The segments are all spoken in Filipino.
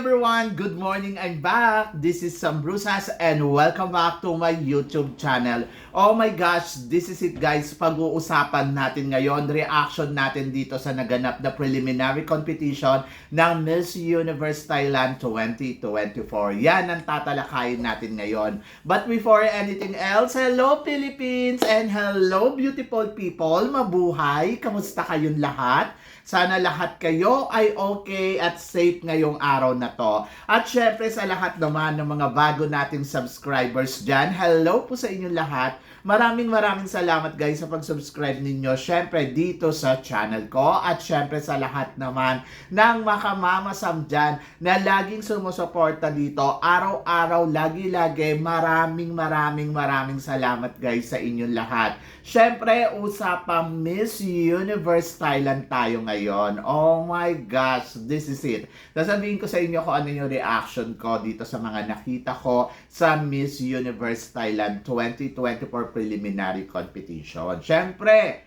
Everyone! Good morning! I'm back! This is Sam Brusas and welcome back to my YouTube channel. Oh my gosh! This is it guys. Pag-uusapan natin ngayon, reaction natin dito sa naganap na preliminary competition ng Miss Universe Thailand 2024. Yan ang tatalakayin natin ngayon. But before anything else, hello Philippines and hello beautiful people! Mabuhay! Kamusta kayong lahat? Sana lahat kayo ay okay at safe ngayong araw na to. At syempre sa lahat naman ng mga bago nating subscribers dyan, hello po sa inyong lahat. Maraming maraming salamat guys sa pag-subscribe ninyo. Syempre dito sa channel ko at syempre sa lahat naman ng makamamasam dyan na laging sumusuporta dito. Araw-araw, lagi-lagi, maraming maraming maraming salamat guys sa inyong lahat. Syempre, usapang Miss Universe Thailand tayo ngayon. Oh my gosh, this is it. Sasabihin ko sa inyo kung ano yung reaction ko dito sa mga nakita ko sa Miss Universe Thailand 2024 preliminary competition. Syempre,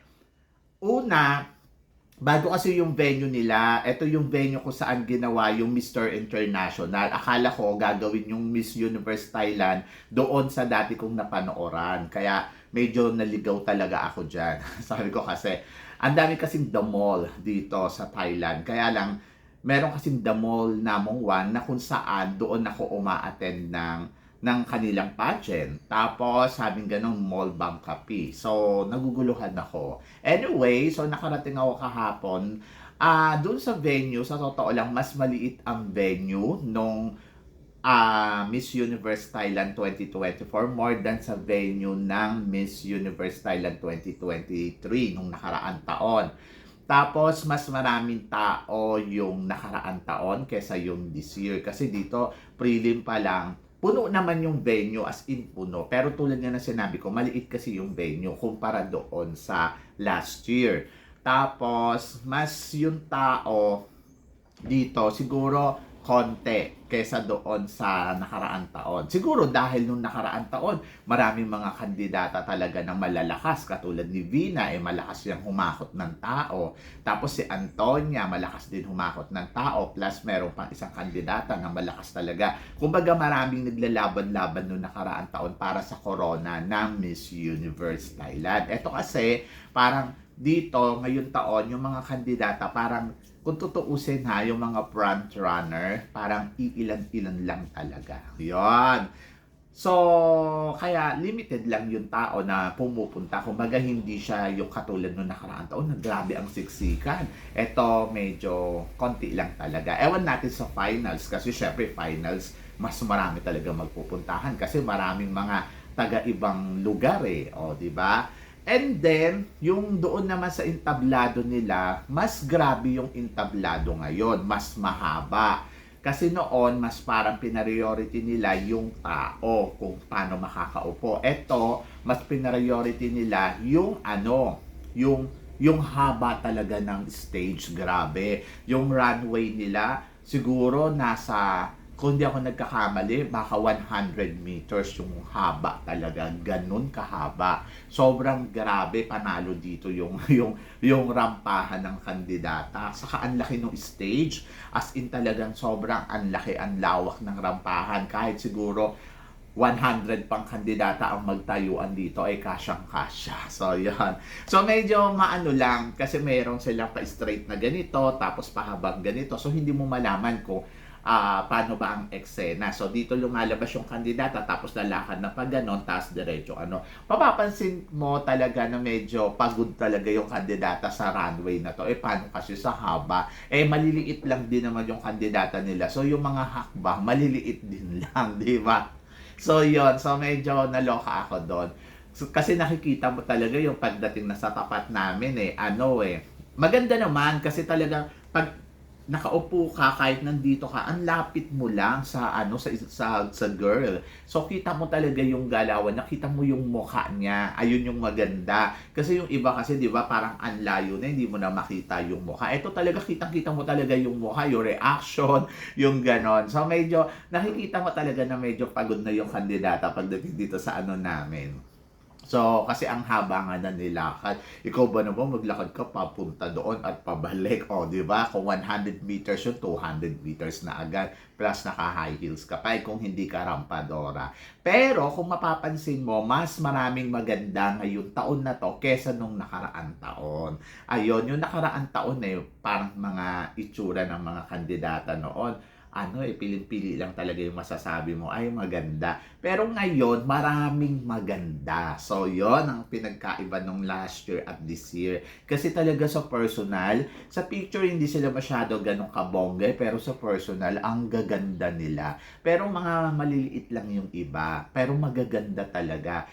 una, bago kasi yung venue nila, ito yung venue kung saan ginawa yung Mr. International. Akala ko gagawin yung Miss Universe Thailand doon sa dati kong napanooran. Kaya medyo naligaw talaga ako dyan. Sabi ko kasi, ang dami kasing the mall dito sa Thailand. Kaya lang, meron kasing the mall namong one na kung saan doon ako uma-attend ng ng kanilang pageant. Tapos, sabing ganun, mall Bangkapi. So, naguguluhan ako. Anyway, so nakarating ako kahapon. Ah, doon sa venue, sa totoo lang, mas maliit ang venue nung ah, Miss Universe Thailand 2024 more than sa venue ng Miss Universe Thailand 2023 nung nakaraan taon. Tapos, mas maraming tao yung nakaraan taon kesa yung this year. Kasi dito, prelim pa lang, puno naman yung venue as in puno. Pero tulad nga na sinabi ko, maliit kasi yung venue kumpara doon sa last year. Tapos, mas yung tao dito, siguro konti kesa doon sa nakaraan taon. Siguro dahil nung nakaraan taon, maraming mga kandidata talaga na malalakas. Katulad ni Vina, eh malakas siyang humakot ng tao. Tapos si Antonia, malakas din humakot ng tao. Plus meron pang isang kandidata na malakas talaga. Kumbaga maraming naglalaban-laban nung nakaraan taon para sa corona ng Miss Universe Thailand. Ito kasi parang dito ngayon taon yung mga kandidata parang kung tutuusin ha, yung mga front runner, parang iilan-ilan lang talaga. Yon. So, kaya limited lang yung tao na pumupunta. Kumbaga, hindi siya yung katulad nung nakaraan taon na grabe ang siksikan. Ito, medyo konti lang talaga. Ewan natin sa finals kasi syempre finals, mas marami talaga magpupuntahan kasi maraming mga taga-ibang lugar eh. O, di ba? And then, yung doon naman sa entablado nila, mas grabe yung entablado ngayon, mas mahaba. Kasi noon, mas parang pinariority nila yung tao kung paano makakaupo. Ito, mas pinariority nila yung ano, yung yung haba talaga ng stage, grabe. Yung runway nila, siguro nasa kung di ako nagkakamali, baka 100 meters yung haba talaga. Ganun kahaba. Sobrang grabe panalo dito yung yung yung rampahan ng kandidata. Saka ang laki ng stage. As in talagang sobrang ang laki, ang lawak ng rampahan. Kahit siguro 100 pang kandidata ang magtayuan dito ay kasyang-kasya. So, yan. So, medyo maano lang kasi mayroon silang pa-straight na ganito, tapos pahabang ganito. So, hindi mo malaman kung ah paano ba ang eksena. So, dito lumalabas yung kandidata, tapos lalakad na pa ganon, tapos diretso ano. Papapansin mo talaga na medyo pagod talaga yung kandidata sa runway na to. Eh, paano kasi sa haba? Eh, maliliit lang din naman yung kandidata nila. So, yung mga hakbang, maliliit din lang, di ba? So, yon So, medyo naloka ako doon. So, kasi nakikita mo talaga yung pagdating na sa tapat namin eh, ano eh, maganda naman kasi talaga pag nakaupo ka kahit nandito ka, ang lapit mo lang sa ano sa sa sa girl. So kita mo talaga yung galawan, nakita mo yung mukha niya. Ayun yung maganda. Kasi yung iba kasi 'di ba parang ang layo na hindi mo na makita yung mukha. Ito talaga kitang-kita mo talaga yung mukha, yung reaction, yung ganon. So medyo nakikita mo talaga na medyo pagod na yung kandidata pagdating dito sa ano namin So, kasi ang haba nga na nilakad. Ikaw ba naman maglakad ka papunta doon at pabalik? O, di ba? Kung 100 meters yun, 200 meters na agad. Plus, naka-high heels ka pa eh, kung hindi ka rampadora. Pero, kung mapapansin mo, mas maraming maganda ngayong taon na to kesa nung nakaraan taon. Ayun, yung nakaraan taon eh, parang mga itsura ng mga kandidata noon ano eh, piling-pili lang talaga yung masasabi mo, ay maganda. Pero ngayon, maraming maganda. So, yon ang pinagkaiba nung last year at this year. Kasi talaga sa personal, sa picture hindi sila masyado ganong kabongga, pero sa personal, ang gaganda nila. Pero mga maliliit lang yung iba, pero magaganda talaga.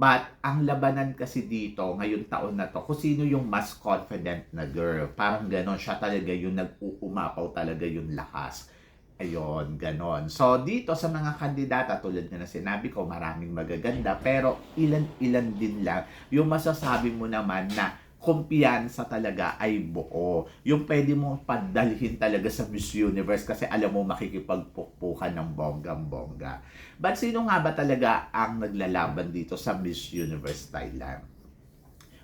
But, ang labanan kasi dito, ngayong taon na to, kung sino yung mas confident na girl. Parang ganon, siya talaga yung nag-uumapaw talaga yung lakas. Ayon, ganon. So, dito sa mga kandidata, tulad na sinabi ko, maraming magaganda, pero ilan-ilan din lang yung masasabi mo naman na kumpiyansa talaga ay buo. Yung pwede mo padalhin talaga sa Miss Universe kasi alam mo makikipagpukpukan ng bonggang-bongga. But sino nga ba talaga ang naglalaban dito sa Miss Universe Thailand?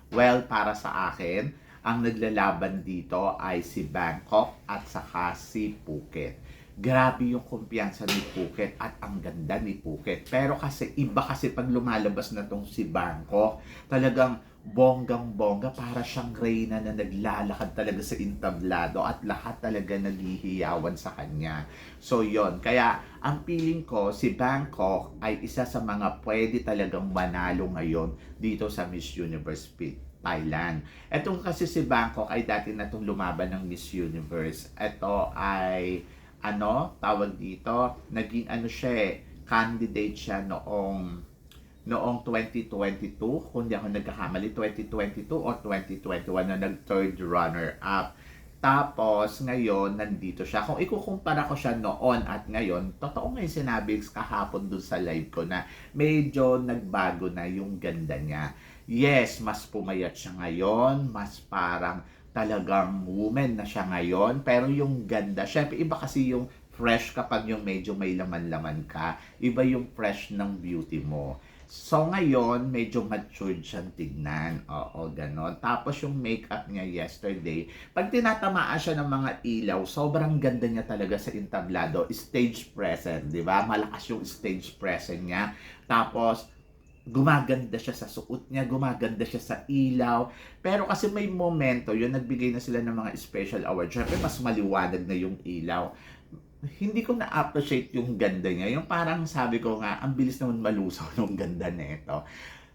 Well, para sa akin, ang naglalaban dito ay si Bangkok at saka si Phuket grabe yung kumpiyansa ni Phuket at ang ganda ni Phuket. Pero kasi iba kasi pag lumalabas na tong si Bangkok, talagang bonggang-bongga para siyang reyna na naglalakad talaga sa intablado at lahat talaga naghihiyawan sa kanya. So yon kaya ang feeling ko si Bangkok ay isa sa mga pwede talagang manalo ngayon dito sa Miss Universe Pit. Thailand. Etong kasi si Bangkok ay dati na itong lumaban ng Miss Universe. Ito ay ano, tawag dito, naging ano siya eh, candidate siya noong noong 2022, kung di ako nagkakamali, 2022 or 2021 na nag-third runner-up. Tapos, ngayon, nandito siya. Kung ikukumpara ko siya noon at ngayon, totoo nga yung sinabi kahapon dun sa live ko na medyo nagbago na yung ganda niya. Yes, mas pumayat siya ngayon, mas parang talagang woman na siya ngayon. Pero yung ganda, syempre iba kasi yung fresh kapag yung medyo may laman-laman ka. Iba yung fresh ng beauty mo. So ngayon, medyo matured siyang tignan. Oo, ganon. Tapos yung makeup niya yesterday, pag tinatamaan siya ng mga ilaw, sobrang ganda niya talaga sa entablado. Stage present, di ba? Malakas yung stage present niya. Tapos, gumaganda siya sa suot niya, gumaganda siya sa ilaw. Pero kasi may momento, yun nagbigay na sila ng mga special award. Syempre, mas maliwanag na yung ilaw. Hindi ko na-appreciate yung ganda niya. Yung parang sabi ko nga, ang bilis naman malusaw ng ganda nito.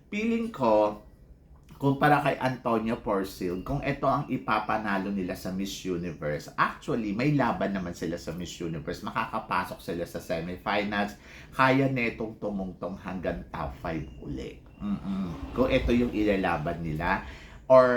Feeling ko, kumpara kay Antonio Porcil, kung ito ang ipapanalo nila sa Miss Universe, actually, may laban naman sila sa Miss Universe. Makakapasok sila sa semifinals. Kaya netong tumungtong hanggang top 5 uli. Mm-mm. Kung ito yung ilalaban nila. Or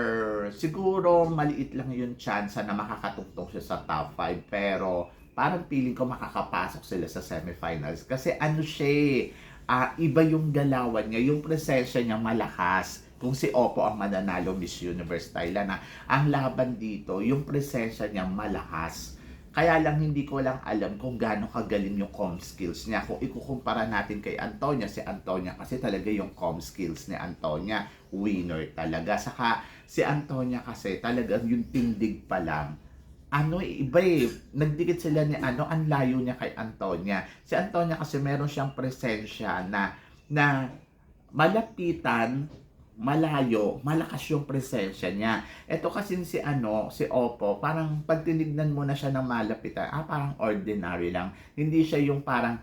siguro maliit lang yung chance na makakatungtong siya sa top 5. Pero parang feeling ko makakapasok sila sa semifinals. Kasi ano siya ah, iba yung galawan niya, yung presensya niya malakas kung si Oppo ang mananalo Miss Universe Thailand na ang laban dito, yung presensya niya malakas. Kaya lang hindi ko lang alam kung gaano kagaling yung com skills niya. Kung ikukumpara natin kay Antonia, si Antonia kasi talaga yung com skills ni Antonia, winner talaga. Saka si Antonia kasi talagang yung tindig pa lang, ano eh, iba eh, nagdikit sila ni ano, ang layo niya kay Antonia. Si Antonia kasi meron siyang presensya na, na malapitan, malayo, malakas yung presensya niya. Ito kasi si ano, si Oppo, parang pag tinignan mo na siya ng malapitan, ah parang ordinary lang. Hindi siya yung parang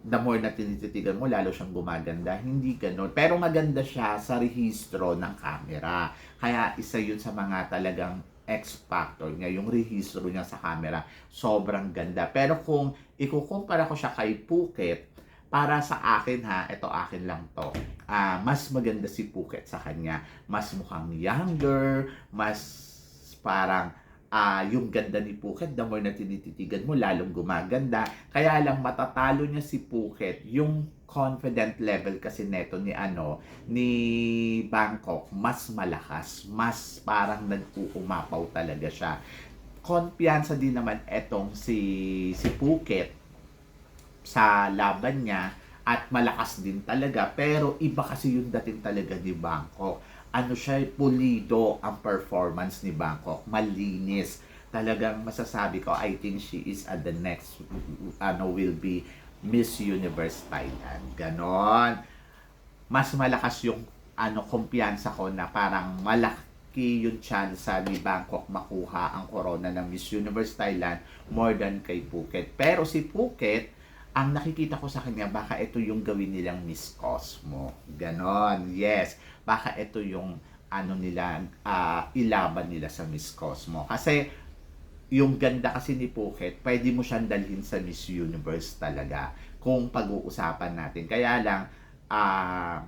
the more na tinititigan mo, lalo siyang gumaganda. Hindi ganun. Pero maganda siya sa rehistro ng camera. Kaya isa yun sa mga talagang X factor niya, yung rehistro niya sa camera, sobrang ganda. Pero kung ikukumpara ko siya kay Phuket, para sa akin ha, ito akin lang to. Ah, mas maganda si Phuket sa kanya. Mas mukhang younger, mas parang ah yung ganda ni Phuket, the more na tinititigan mo, lalong gumaganda. Kaya lang matatalo niya si Phuket, yung confident level kasi neto ni ano, ni Bangkok, mas malakas, mas parang nag-uumapaw talaga siya. Konpiyansa din naman etong si si Phuket sa laban niya at malakas din talaga. Pero iba kasi yung dating talaga ni Bangkok. Ano siya, pulido ang performance ni Bangkok. Malinis. Talagang masasabi ko, I think she is at the next, ano, will be Miss Universe Thailand. Ganon. Mas malakas yung ano, kumpiyansa ko na parang malaki yung chance ni Bangkok makuha ang corona ng Miss Universe Thailand more than kay Phuket. Pero si Phuket, ang nakikita ko sa kanya, baka ito yung gawin nilang Miss Cosmo. Ganon, yes. Baka ito yung ano nila, ah, ilaban nila sa Miss Cosmo. Kasi yung ganda kasi ni Phuket, pwede mo siyang dalhin sa Miss Universe talaga kung pag-uusapan natin. Kaya lang, ah,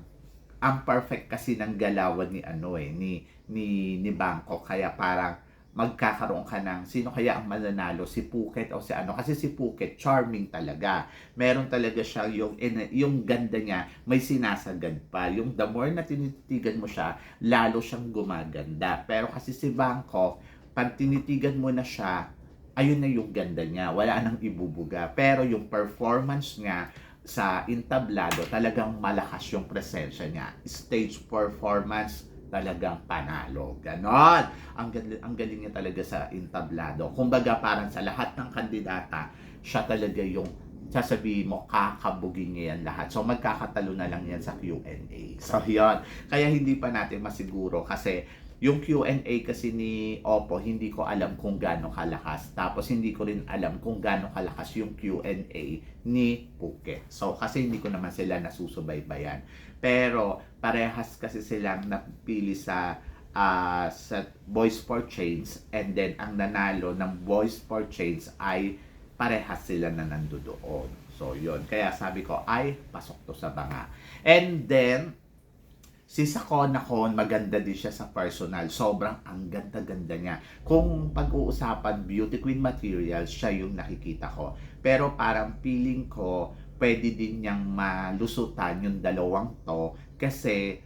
ang perfect kasi ng galawan ni ano eh, ni, ni, ni Bangkok. Kaya parang magkakaroon ka ng sino kaya ang mananalo, si Phuket o si ano. Kasi si Phuket, charming talaga. Meron talaga siya yung, yung ganda niya, may sinasagad pa. Yung the more na tinitigan mo siya, lalo siyang gumaganda. Pero kasi si Bangkok, pag tinitigan mo na siya, ayun na yung ganda niya. Wala nang ibubuga. Pero yung performance niya sa entablado, talagang malakas yung presensya niya. Stage performance, talagang panalo. Ganon. Ang, ang galing niya talaga sa entablado. Kumbaga parang sa lahat ng kandidata, siya talaga yung sasabihin mo, kakabugin niya yan lahat. So, magkakatalo na lang yan sa Q&A. So, yun. Kaya hindi pa natin masiguro kasi yung Q&A kasi ni Oppo, hindi ko alam kung gaano kalakas. Tapos hindi ko rin alam kung gaano kalakas yung Q&A ni Phuket. So kasi hindi ko naman sila nasusubaybayan. Pero parehas kasi silang napili sa ah, sa Boys for Change and then ang nanalo ng Boys for Change ay parehas sila na nandoon. So yun. Kaya sabi ko ay pasok to sa banga. And then si Sakona Kon, maganda din siya sa personal. Sobrang ang ganda-ganda niya. Kung pag-uusapan beauty queen material, siya yung nakikita ko. Pero parang feeling ko, pwede din niyang malusutan yung dalawang to kasi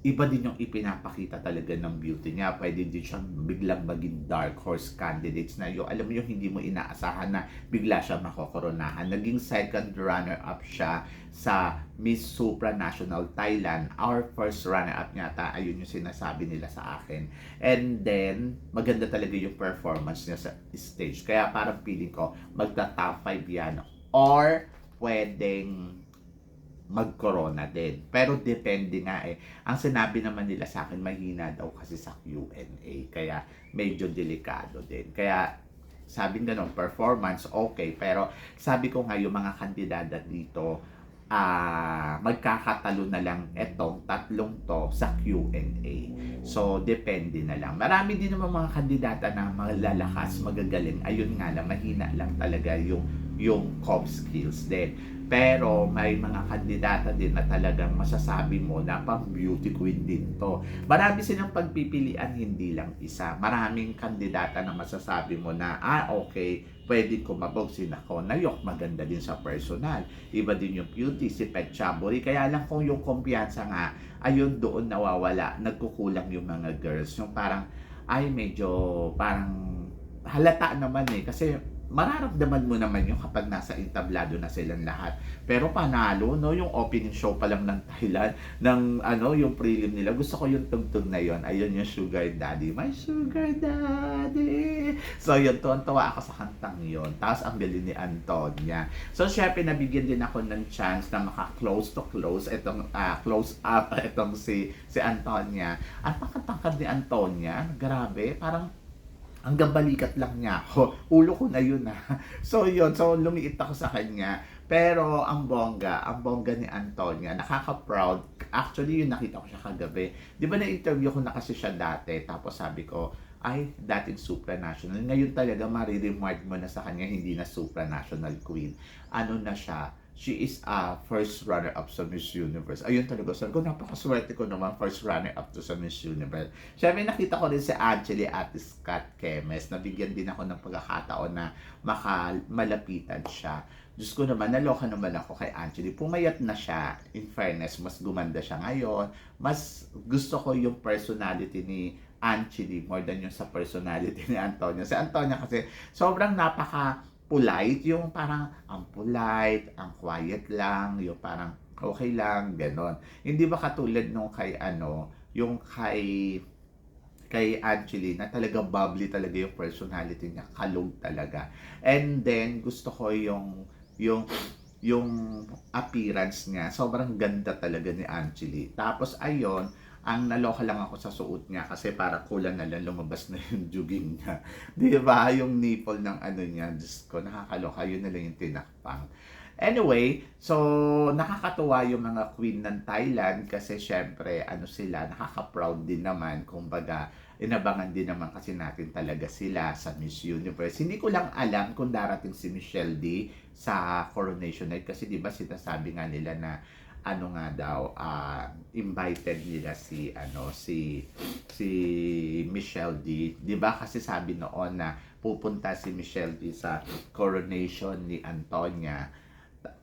iba din yung ipinapakita talaga ng beauty niya. Pwede din siyang biglang maging dark horse candidates na yung, alam mo yung hindi mo inaasahan na bigla siya makokoronahan. Naging second runner-up siya sa Miss Supranational Thailand. Our first runner-up yata, ayun yung sinasabi nila sa akin. And then, maganda talaga yung performance niya sa stage. Kaya parang feeling ko, magta-top 5 yan. Or, pwedeng mag-corona din. Pero depende nga eh. Ang sinabi naman nila sa akin, mahina daw kasi sa Q&A. Kaya medyo delikado din. Kaya sabi ganun, performance, okay. Pero sabi ko nga, yung mga kandidata dito, ah magkakatalo na lang etong tatlong to sa Q&A. So, depende na lang. Marami din naman mga kandidata na malalakas, magagaling. Ayun nga lang, mahina lang talaga yung yung com skills din. Pero may mga kandidata din na talagang masasabi mo na pang beauty queen din to. Marami silang pagpipilian, hindi lang isa. Maraming kandidata na masasabi mo na, ah okay, pwede kumabog si Nako Nayok, maganda din sa personal. Iba din yung beauty, si Pet Chaburi. Kaya lang kung yung kumpiyansa nga, ayun doon nawawala, nagkukulang yung mga girls. Yung parang, ay medyo parang halata naman eh. Kasi mararamdaman mo naman yung kapag nasa entablado na silang lahat. Pero panalo, no, yung opening show pa lang ng Thailand, ng ano, yung prelim nila. Gusto ko yung tugtog na yon. Ayun yung Sugar Daddy. My Sugar Daddy. So yun, tuwan-tuwa ako sa kantang yon. Tapos ang galing ni Antonia. So syempre, nabigyan din ako ng chance na maka-close to close itong ah, close up itong si si Antonia. At makatangkad ni Antonia, grabe, parang hanggang balikat lang niya ako. Ulo ko na yun ah. So yun, so lumiit ako sa kanya. Pero ang bongga, ang bongga ni Antonia, nakaka-proud. Actually, yun nakita ko siya kagabi. Di ba na-interview ko na kasi siya dati, tapos sabi ko, ay, dating supranational. Ngayon talaga, mariremark mo na sa kanya, hindi na supranational queen. Ano na siya, she is a first runner-up sa Miss Universe. Ayun talaga. Sabi ko, napakaswerte ko naman first runner-up to sa Miss Universe. Siyempre, nakita ko rin si Angeli at Scott Kemes. Nabigyan din ako ng pagkakataon na maka, malapitan siya. Diyos ko naman, naloka naman ako kay Angeli. Pumayat na siya. In fairness, mas gumanda siya ngayon. Mas gusto ko yung personality ni Angeli more than yung sa personality ni Antonia. Si Antonia kasi sobrang napaka polite, yung parang ang polite, ang quiet lang, yung parang okay lang, ganon. Hindi ba katulad nung kay ano, yung kay kay Angeli na talaga bubbly talaga yung personality niya, kalog talaga. And then gusto ko yung yung yung appearance niya. Sobrang ganda talaga ni Angeli. Tapos ayon, ang naloka lang ako sa suot niya kasi para kulang na lang lumabas na yung juging niya. Di ba? Yung nipple ng ano niya. Diyos ko, nakakaloka. Yun na lang yung tinakpang. Anyway, so nakakatuwa yung mga queen ng Thailand kasi syempre ano sila, nakaka-proud din naman kumbaga inabangan din naman kasi natin talaga sila sa Miss Universe. Hindi ko lang alam kung darating si Michelle D sa coronation night kasi 'di ba sinasabi nga nila na ano nga daw ah, invited nila si ano si si Michelle D. 'Di ba kasi sabi noon na pupunta si Michelle D sa coronation ni Antonia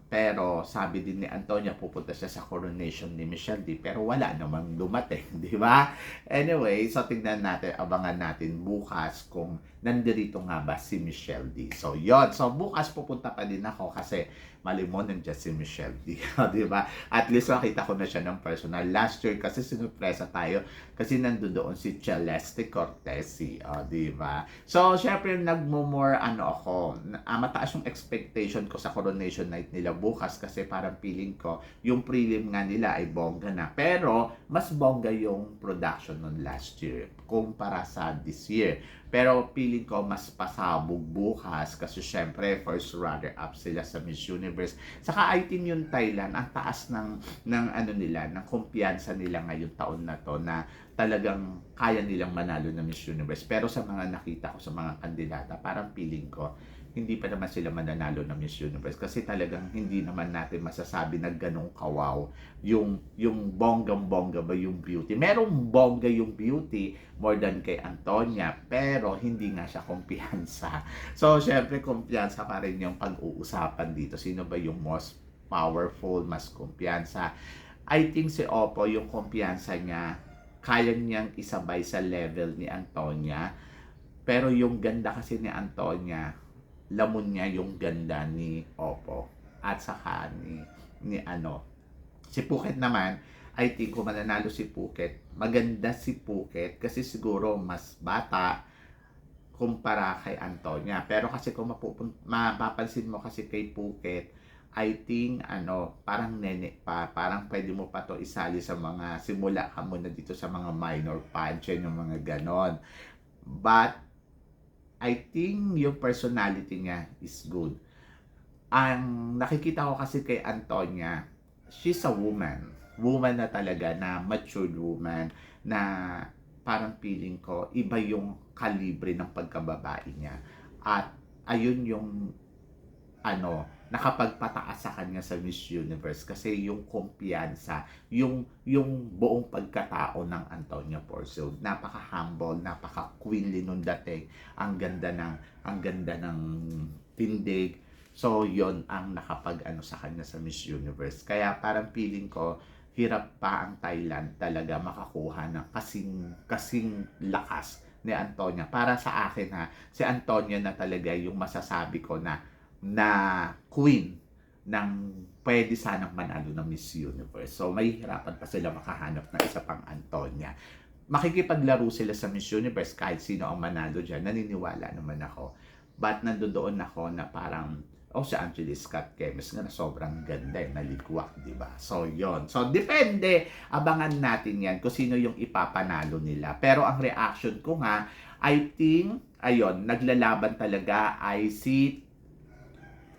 pero sabi din ni Antonia pupunta siya sa coronation ni Michelle D. Pero wala namang dumating, di ba? Anyway, so tingnan natin, abangan natin bukas kung nandirito nga ba si Michelle D. So yon So bukas pupunta pa din ako kasi malimon nandiyan si Michelle D. di ba? At least makita ko na siya ng personal. Last year kasi sinupresa tayo kasi nandun doon si Celeste Cortesi. O, di ba? So, syempre nagmo-more ano ako, uh, mataas yung expectation ko sa coronation night nila bukas kasi parang feeling ko yung prelim nga nila ay bongga na. Pero mas bongga yung production nun last year kumpara sa this year. Pero feeling ko mas pasabog bukas kasi syempre first runner up sila sa Miss Universe. Saka I think yung Thailand, ang taas ng, ng ano nila, ng kumpiyansa nila ngayong taon na to na talagang kaya nilang manalo ng Miss Universe. Pero sa mga nakita ko sa mga kandidata, parang feeling ko, hindi pa naman sila mananalo ng Miss Universe. Kasi talagang hindi naman natin masasabi na ganong kawaw yung yung bonggang bongga ba yung beauty. Merong bongga yung beauty more than kay Antonia pero hindi nga siya kumpiyansa. So syempre kumpiyansa pa rin yung pag-uusapan dito. Sino ba yung most powerful mas kumpiyansa? I think si Oppo yung kumpiyansa niya kaya niyang isabay sa level ni Antonia pero yung ganda kasi ni Antonia lamon niya yung ganda ni Oppo at saka ni, ni ano. Si Phuket naman, I think kung mananalo si Phuket, maganda si Phuket kasi siguro mas bata kumpara kay Antonia. Pero kasi kung mapupun- mapapansin mo kasi kay Phuket, I think ano, parang nene pa, parang pwede mo pa to isali sa mga simula ka muna dito sa mga minor pageant yung mga ganon. But I think yung personality niya is good. Ang nakikita ko kasi kay Antonia, she's a woman. Woman na talaga, na matured woman, na parang feeling ko, iba yung kalibre ng pagkababae niya. At ayun yung ano, nakapagpataas sa kanya sa Miss Universe kasi yung kumpiyansa, yung yung buong pagkatao ng Antonia Porcel, napaka-humble, napaka-queenly nung dating. Ang ganda ng ang ganda ng tindig. So, yon ang nakapag ano sa kanya sa Miss Universe. Kaya parang feeling ko hirap pa ang Thailand talaga makakuha ng kasing kasing lakas ni Antonia. Para sa akin ha, si Antonia na talaga yung masasabi ko na na queen ng pwede sanang manalo ng Miss Universe. So, may hirapan pa sila makahanap ng isa pang Antonia. Makikipaglaro sila sa Miss Universe kahit sino ang manalo dyan. Naniniwala naman ako. But nandoon ako na parang, oh si Angeles Scott Kemes nga na sobrang ganda eh, naligwak, di ba? So, yon So, depende. Abangan natin yan kung sino yung ipapanalo nila. Pero ang reaction ko nga, I think, ayon, naglalaban talaga ay si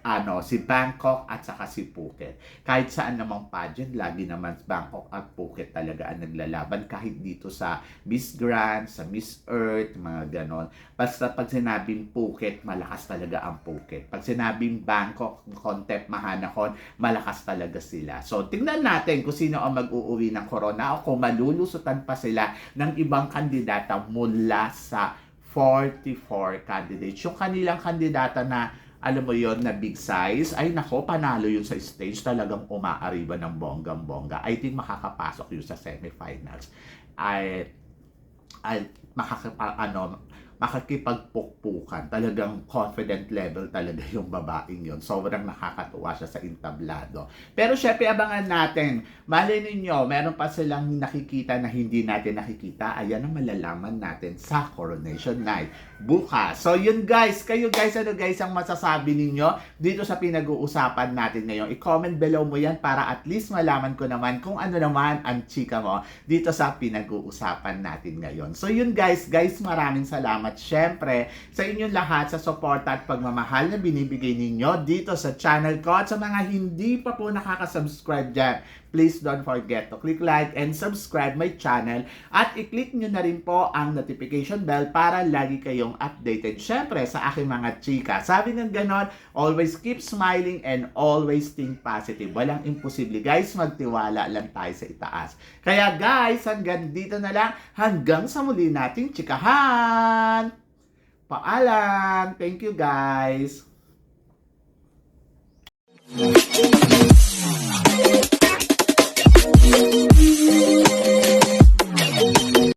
ano, si Bangkok at saka si Phuket. Kahit saan namang pageant, lagi naman Bangkok at Phuket talaga ang naglalaban. Kahit dito sa Miss Grand, sa Miss Earth, mga ganon. Basta pag sinabing Phuket, malakas talaga ang Phuket. Pag sinabing Bangkok, Contep, Mahanakon, malakas talaga sila. So, tingnan natin kung sino ang mag-uuwi ng corona o kung malulusutan pa sila ng ibang kandidata mula sa 44 candidates. Yung kanilang kandidata na alam mo yon na big size, ay nako, panalo yun sa stage, talagang umaariba ng bonggang-bongga. I think makakapasok yun sa semifinals. Ay, ay makaka, ano, makakipagpukpukan. Talagang confident level talaga yung babaeng yon. Sobrang nakakatuwa siya sa entablado. Pero syempre abangan natin. Malay ninyo, meron pa silang nakikita na hindi natin nakikita. Ayan ang malalaman natin sa Coronation Night. Bukas. So yun guys, kayo guys, ano guys ang masasabi ninyo dito sa pinag-uusapan natin ngayon? I-comment below mo yan para at least malaman ko naman kung ano naman ang chika mo dito sa pinag-uusapan natin ngayon. So yun guys, guys maraming salamat syempre sa inyong lahat sa support at pagmamahal na binibigay ninyo dito sa channel ko at sa mga hindi pa po nakaka-subscribe dyan please don't forget to click like and subscribe my channel at i-click nyo na rin po ang notification bell para lagi kayong updated. Siyempre, sa aking mga chika, sabi ng ganon, always keep smiling and always think positive. Walang imposible guys, magtiwala lang tayo sa itaas. Kaya guys, hanggang dito na lang, hanggang sa muli nating chikahan! Paalam! Thank you guys! Thank you. Thank you.